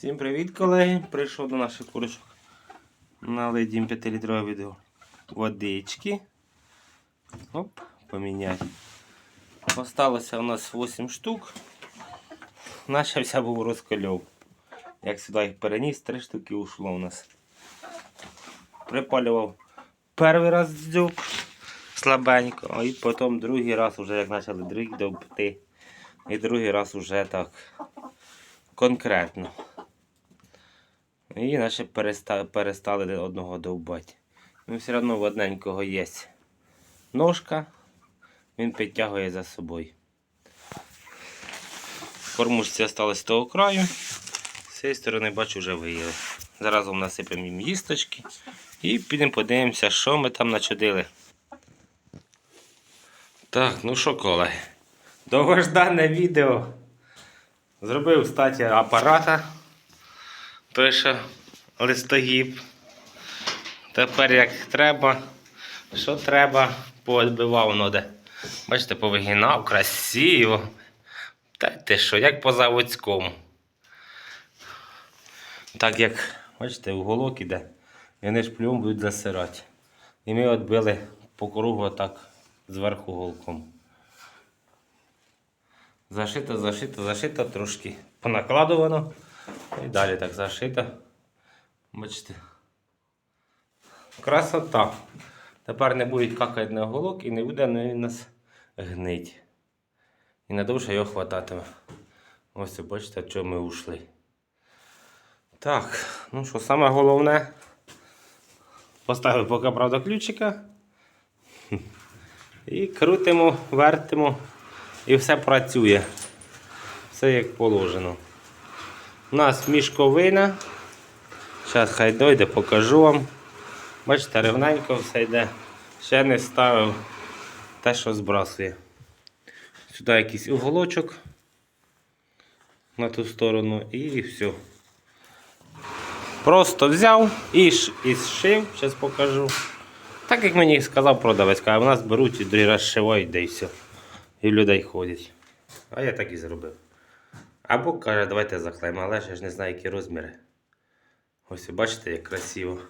Всім привіт, колеги! Прийшов до наших курочок. Налить їм 5-літрове відео водички. Оп, поміняти. Осталося у нас 8 штук. Начався був розкольов. Як сюди їх переніс, 3 штуки ушло у нас. Припалював перший раз дзюб слабенько, і потім другий раз, вже як почали дрік довбти. І другий раз уже так конкретно. І наче переста- перестали одного довбати. Ну, все одно в одненького є ножка, він підтягує за собою. Кормушці залишилось з того краю. З цієї сторони бачу вже виїли. Зараз насипемо їм їсточки і підемо подивимося, що ми там начудили. Так, ну що, колеги, довгождане відео. Зробив, кстати, апарата. Той, що листогіб. Тепер як треба, що треба, поодбивав воно де. Бачите, повигинав красиво. Та ти що, як по заводському. Так як, бачите, уголок іде, вони ж плюм будуть засирати. І ми відбили по кругу отак зверху голком. Зашито, зашито, зашито трошки понакладувано. І далі так зашито. Бачите. Красота. Тепер не будуть какати на голок і не буде він нас гнить. І надовше його хвататиме. Ось це бачите, чому ми ушли. Так, ну що, саме головне. Поставив поки правда ключика. І крутимо, вертимо. І все працює. Все як положено. У нас мішковина. Зараз хай дойде, покажу вам. Бачите, рівненько все йде. Ще не ставив те, що збрасує. Сюди якийсь уголочок на ту сторону і все. Просто взяв і, зшив, зараз покажу. Так як мені сказав продавець, каже, у нас беруть і другий раз шивають, де і все. І в людей ходять. А я так і зробив. Або каже, давайте заклеїмо, але я ж не знаю, які розміри. Ось бачите, як красиво.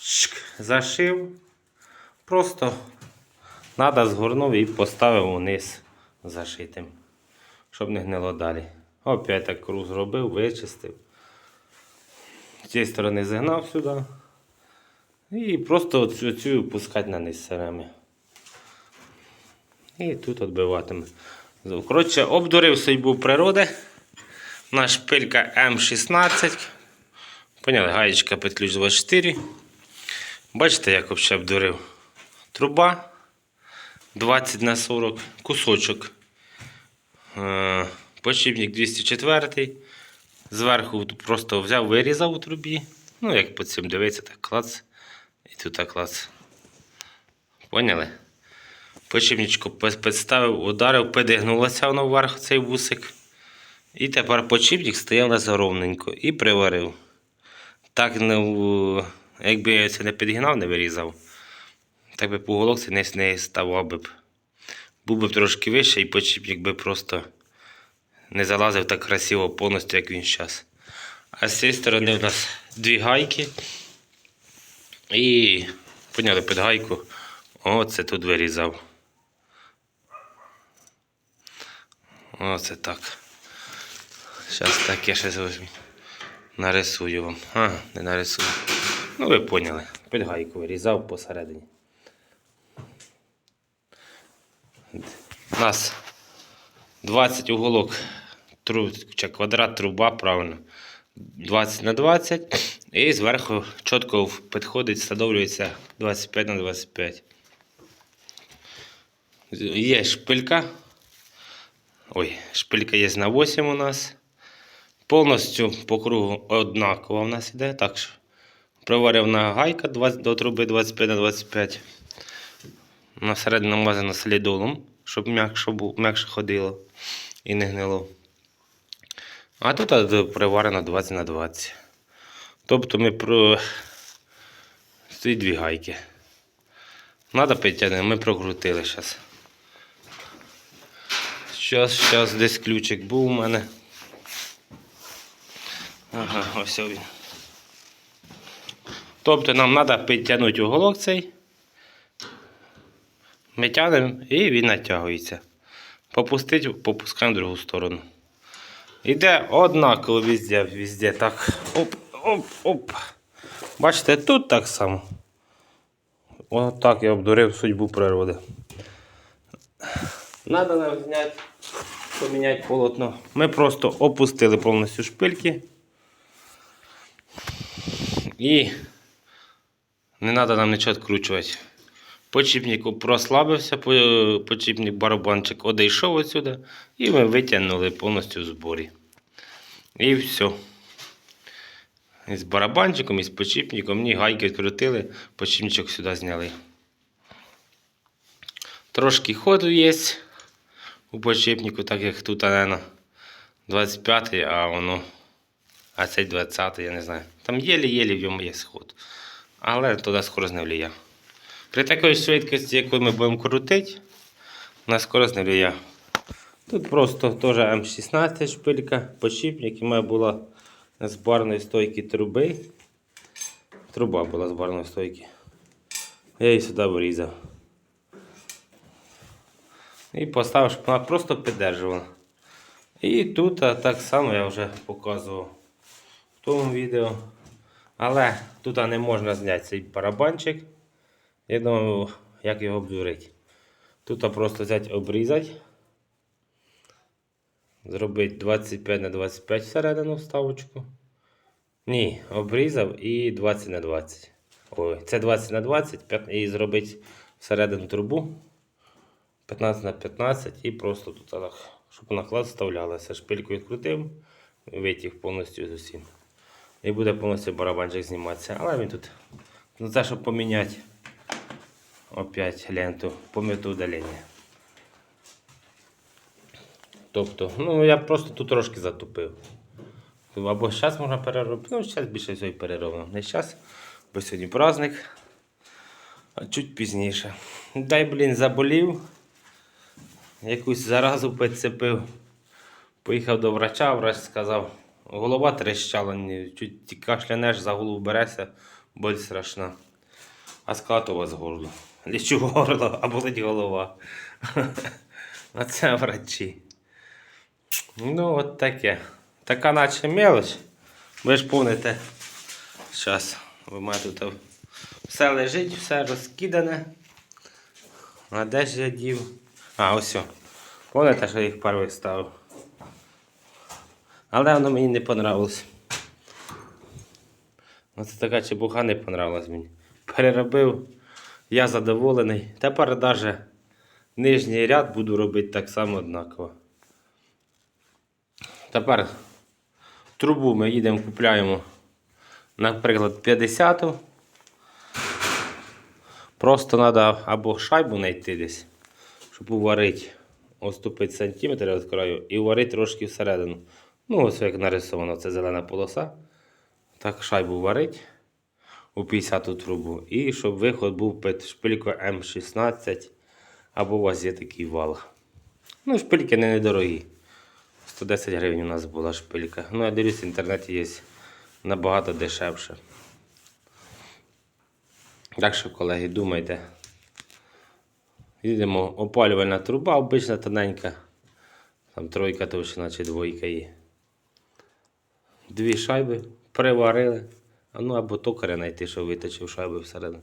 Чик, зашив. Просто треба згорнув і поставив униз зашитим. Щоб не гнило далі. Опять так круг зробив, вичистив. З цієї сторони зігнав сюди. І просто цю, цю пускати на низ сирами. І тут відбиватиме. Коротше, обдурив судьбу природи. Наш шпилька М16. Поняли, гаєчка під ключ 24. Бачите, як взагалі обдурив. Труба 20 на 40, кусочок. Е, Почіпник 204. Зверху просто взяв, вирізав у трубі. Ну, як по цим дивиться, так клац. І тут так клац. Поняли? Почіпничку пи- підставив, ударив, підігнулося воно вверх цей вусик. І тепер почіпник стояв на ровненько і приварив. Так, не, якби я це не підгинав, не вирізав, так би по головці не, ставав би. Був би трошки вище і почіпник би просто не залазив так красиво повністю, як він зараз. А з цієї сторони у нас дві гайки. І поняли під гайку. Оце тут вирізав. Оце так. Зараз так я ще візьму. Нарисую вам. А, не нарисую. Ну, ви поняли. Під гайку вирізав посередині. У нас 20 уголок труб, чи квадрат труба, правильно. 20 на 20. І зверху чітко підходить, встановлюється 25 на 25. Є шпилька. Ой, шпилька є на 8 у нас. Повністю по кругу однакова в нас іде. Так що приварена гайка 20, до труби 25 на 25. На середину намазана солідолом, щоб м'якше, м'якше ходило і не гнило. А тут приварено 20 на 20. Тобто ми про ці дві гайки. Надо підтягнути, ми прокрутили зараз. Щас, щас, десь ключик був у мене. Ага, ось він. Тобто нам треба підтягнути уголок цей. Ми тягнемо і він натягується. Попустити, попускаємо в другу сторону. Іде однаково везде, везде так. Оп, оп, оп. Бачите, тут так само. Отак я обдурив судьбу природи. Надо нам зняти, поміняти полотно. Ми просто опустили повністю шпильки. І не треба нам нічого відкручувати. Почіпник прослабився, по- почіпник барабанчик одійшов отсюди, і ми витягнули повністю в зборі. І все. І з барабанчиком, і з почіпником, ні, гайки відкрутили, почіпничок сюди зняли. Трошки ходу є у почіпнику, так як тут, наверное, 25 а воно. А цей 20-й, я не знаю. Там єлі-єлі в ньому є сход. Але туди скорость не влияє. При такій швидкості, яку ми будемо крутити, на скорость не влияє. Тут просто теж М16 шпилька, почіпник, і була з барної стойки труби. Труба була з барної стойки. Я її сюди вирізав. І поставив, щоб вона просто піддержувала. І тут так само я вже показував в тому відео. Але тут не можна зняти цей барабанчик. Я думаю, як його обдурити. Тут просто взяти, обрізати. Зробити 25 на 25 всередину вставочку. Ні, обрізав і 20 на 20. Ой, це 20 на 20 і зробити всередину трубу 15 на 15 і просто тут щоб наклад вставлялося. Шпильку відкрутив, витяг повністю з усім. І буде повністю барабанчик зніматися. Але він тут ну, це, щоб поміняти опять ленту мету удалення. Тобто, ну я просто тут трошки затупив. Або зараз можна переробити. Ну, зараз більше всього переробимо. Не зараз, бо сьогодні праздник, а чуть пізніше. Дай, блін, заболів. Якусь заразу підцепив. Поїхав до врача, врач сказав, голова трещала, чуть кашлянеш, за голову береся, боль страшна. А сказав, у вас горло. Лічу горло, а болить голова. А це врачі. Ну, от таке. Така наче мелоч. Ви ж помните. Зараз ви маєте тут все лежить, все розкидане. А де ж я дів? А, ось. Помните, що я їх перший ставив. Але воно мені не понравилось. Оце така чепуха не понравилась мені. Переробив, я задоволений. Тепер навіть нижній ряд буду робити так само однаково. Тепер трубу ми їдемо, купляємо, наприклад, 50. Просто треба або шайбу знайти десь, щоб уварити, оступити сантиметр від краю і уварити трошки всередину. Ну, ось як нарисовано, це зелена полоса. Так, шайбу варить у 50 трубу. І щоб виход був під шпилькою М16, або у вас є такий вал. Ну, шпильки не недорогі. 110 гривень у нас була шпилька. Ну, я дивлюсь, в інтернеті є набагато дешевше. Так що, колеги, думайте. Їдемо опалювальна труба, обична тоненька. Там тройка товщина чи двойка є. Дві шайби приварили. А ну або токаря знайти, що виточив шайби всередину.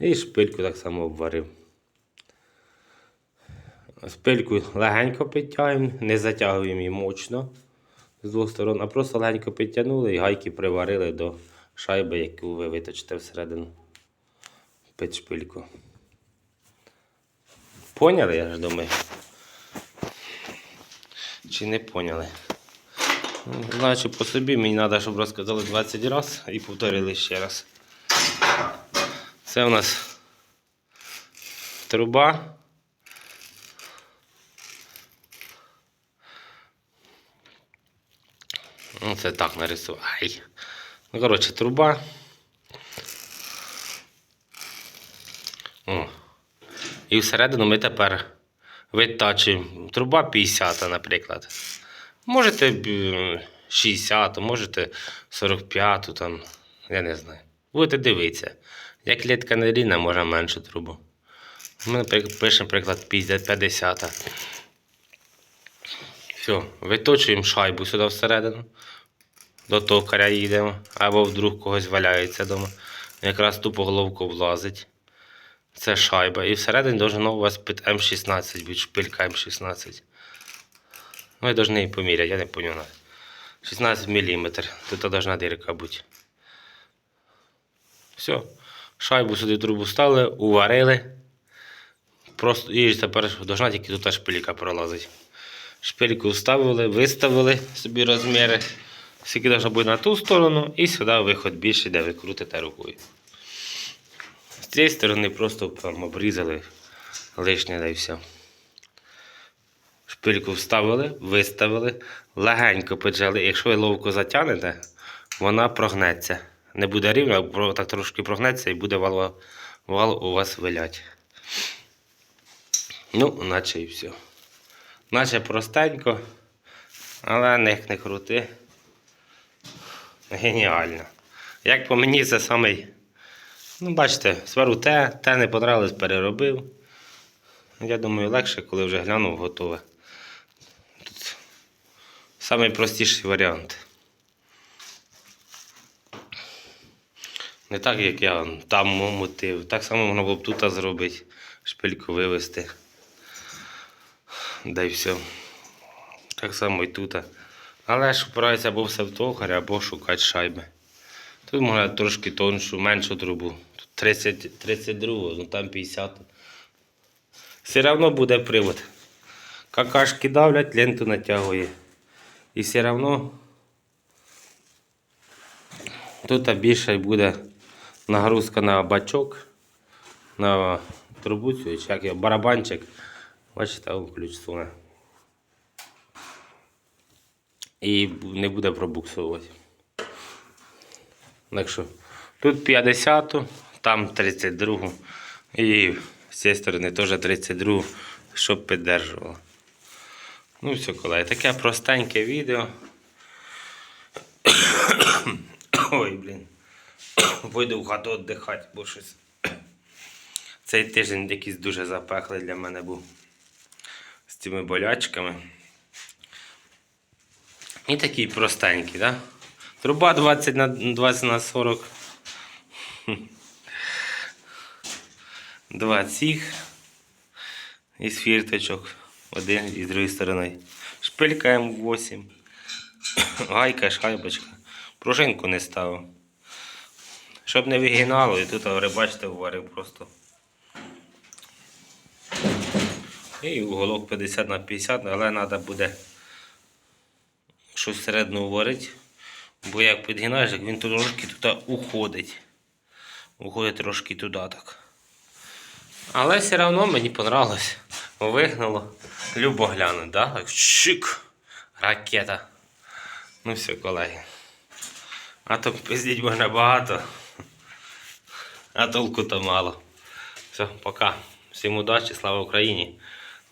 І шпильку так само обварив. Спильку легенько підтягуємо, не затягуємо її мощно з двох сторон, а просто легенько підтягнули і гайки приварили до шайби, яку ви виточите всередину під шпильку. Поняли, я ж думаю? Чи не поняли? Ну, Знаючи по собі, мені треба, щоб розказали 20 разів і повторили ще раз. Це у нас труба. Ну, це так нарисував. Ну, коротше, труба. О. І всередину ми тепер витачуємо. Труба 50, наприклад. Можете е, 60, можете 45, там, я не знаю. Будете дивитися. Як клітка не рівна, може меншу трубу. Ми наприк- пишемо приклад 50, 50. Все, виточуємо шайбу сюди всередину. До токаря їдемо, або вдруг когось валяється вдома. Якраз тупо головку влазить. Це шайба. І всередині должно у вас під М16 бути шпилька М16. Ну, я должен її поміряти, я не понял. 16 мм. Тут должна дирка бути. Все. Шайбу сюди трубу ставили, уварили. Просто і тепер должна тільки тут шпилька пролазить. Шпильку вставили, виставили собі розміри. Скільки должно бути на ту сторону, і сюди виход більший, де ви крутите рукою. Цієї сторони просто там обрізали лишнє да і все. Шпильку вставили, виставили, легенько поджали. Якщо ви ловко затягнете, вона прогнеться. Не буде рівно, так трошки прогнеться і буде вал, вал у вас вилять. Ну, наче і все. Наче простенько, але не, не крути. Геніально. Як по мені, це самий. Ну, бачите, свару те, те не понравилось, переробив. Я думаю, легше, коли вже глянув, готове. Тут самий простіший варіант. Не так, як я там мутив. Так само можна було б тут зробити, шпильку вивести. Да й все. Так само і тут. Але ж впирається або все в токаря, або шукати шайби. Тут можна трошки тоншу, меншу трубу. Тут 30, 32, ну там 50. Все одно буде привод. Какашки давлять, ленту натягує. І все одно тут більше буде нагрузка на бачок, на трубу як його, барабанчик. Бачите, ключ суне. І не буде пробуксовувати. Так що тут 50, там 32 і з цієї сторони теж 32, щоб піддержувало. Ну все, колеги, таке простеньке відео. Ой, блін. Пойду в хату віддихати, бо щось. Цей тиждень якийсь дуже запеклий для мене був з цими болячками. І такий простенький, да? Труба 20 на 20 на 40. Два цих із фірточок. Один і з другої сторони. Шпилька М8. Гайка, шайбочка. Пружинку не ставив. Щоб не вигинало, і тут, ви бачите, вварив просто. І уголок 50 на 50, але треба буде щось всередину варити. Бо як підгинаєш, він трошки туди уходить. Уходить трошки туди так. Але все одно мені понравилось. Вигнало. Любо гляну, да? Так, Чик! Ракета. Ну все, колеги. А то пиздіть можна багато. А толку то мало. Все, пока. Всім удачі, слава Україні.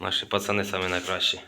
Наші пацани самі найкращі.